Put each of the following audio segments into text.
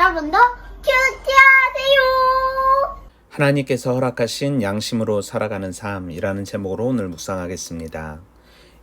여러분도 큐티하세요. 하나님께서 허락하신 양심으로 살아가는 삶이라는 제목으로 오늘 묵상하겠습니다.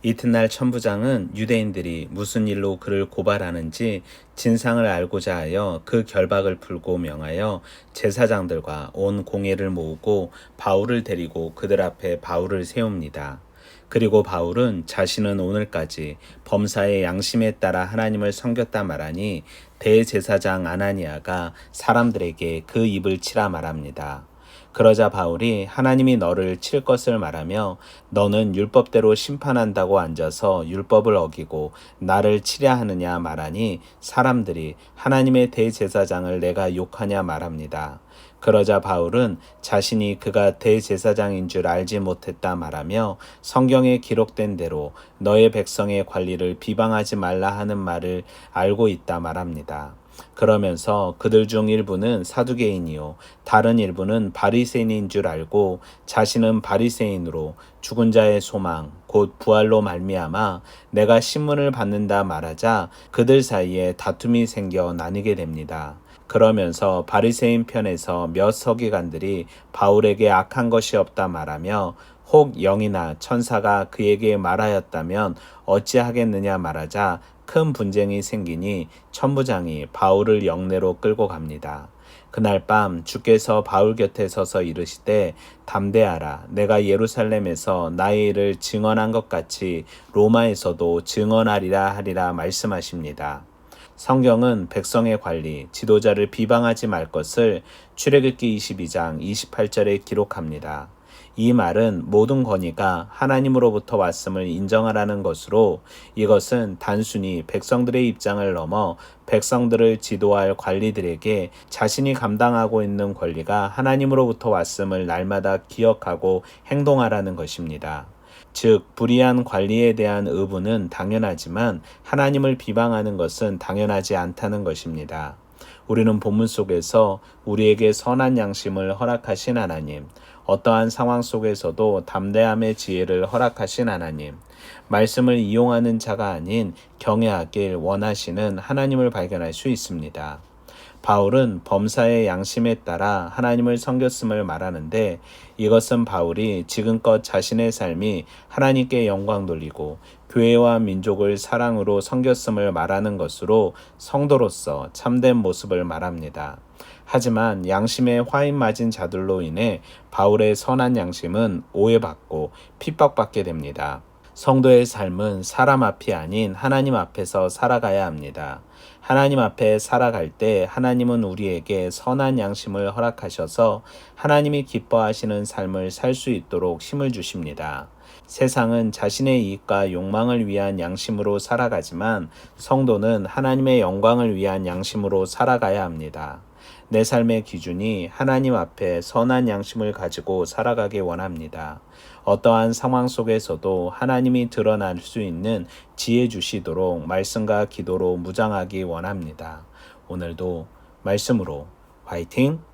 이튿날 천부장은 유대인들이 무슨 일로 그를 고발하는지 진상을 알고자 하여 그 결박을 풀고 명하여 제사장들과 온 공회를 모으고 바울을 데리고 그들 앞에 바울을 세웁니다. 그리고 바울은 자신은 오늘까지 범사의 양심에 따라 하나님을 섬겼다 말하니 대제사장 아나니아가 사람들에게 그 입을 치라 말합니다. 그러자 바울이 하나님이 너를 칠 것을 말하며 너는 율법대로 심판한다고 앉아서 율법을 어기고 나를 치려 하느냐 말하니 사람들이 하나님의 대제사장을 내가 욕하냐 말합니다. 그러자 바울은 자신이 그가 대제사장인 줄 알지 못했다 말하며 성경에 기록된 대로 너의 백성의 관리를 비방하지 말라 하는 말을 알고 있다 말합니다. 그러면서 그들 중 일부는 사두개인이요 다른 일부는 바리새인인 줄 알고 자신은 바리새인으로 죽은 자의 소망 곧 부활로 말미암아 내가 신문을 받는다 말하자 그들 사이에 다툼이 생겨 나뉘게 됩니다. 그러면서 바리새인 편에서 몇 서기관들이 바울에게 악한 것이 없다 말하며 혹 영이나 천사가 그에게 말하였다면 어찌하겠느냐 말하자 큰 분쟁이 생기니 천부장이 바울을 영내로 끌고 갑니다. 그날 밤 주께서 바울 곁에 서서 이르시되 담대하라 내가 예루살렘에서 나의 일을 증언한 것 같이 로마에서도 증언하리라 하리라 말씀하십니다. 성경은 백성의 관리, 지도자를 비방하지 말 것을 출애굽기 22장 28절에 기록합니다. 이 말은 모든 권위가 하나님으로부터 왔음을 인정하라는 것으로 이것은 단순히 백성들의 입장을 넘어 백성들을 지도할 관리들에게 자신이 감당하고 있는 권리가 하나님으로부터 왔음을 날마다 기억하고 행동하라는 것입니다. 즉, 불의한 관리에 대한 의무는 당연하지만 하나님을 비방하는 것은 당연하지 않다는 것입니다. 우리는 본문 속에서 우리에게 선한 양심을 허락하신 하나님, 어떠한 상황 속에서도 담대함의 지혜를 허락하신 하나님, 말씀을 이용하는 자가 아닌 경외하길 원하시는 하나님을 발견할 수 있습니다. 바울은 범사의 양심에 따라 하나님을 섬겼음을 말하는데 이것은 바울이 지금껏 자신의 삶이 하나님께 영광 돌리고 교회와 민족을 사랑으로 섬겼음을 말하는 것으로 성도로서 참된 모습을 말합니다. 하지만 양심에 화인 맞은 자들로 인해 바울의 선한 양심은 오해받고 핍박받게 됩니다. 성도의 삶은 사람 앞이 아닌 하나님 앞에서 살아가야 합니다. 하나님 앞에 살아갈 때 하나님은 우리에게 선한 양심을 허락하셔서 하나님이 기뻐하시는 삶을 살 수 있도록 힘을 주십니다. 세상은 자신의 이익과 욕망을 위한 양심으로 살아가지만 성도는 하나님의 영광을 위한 양심으로 살아가야 합니다. 내 삶의 기준이 하나님 앞에 선한 양심을 가지고 살아가기 원합니다. 어떠한 상황 속에서도 하나님이 드러날 수 있는 지혜 주시도록 말씀과 기도로 무장하기 원합니다. 오늘도 말씀으로 화이팅!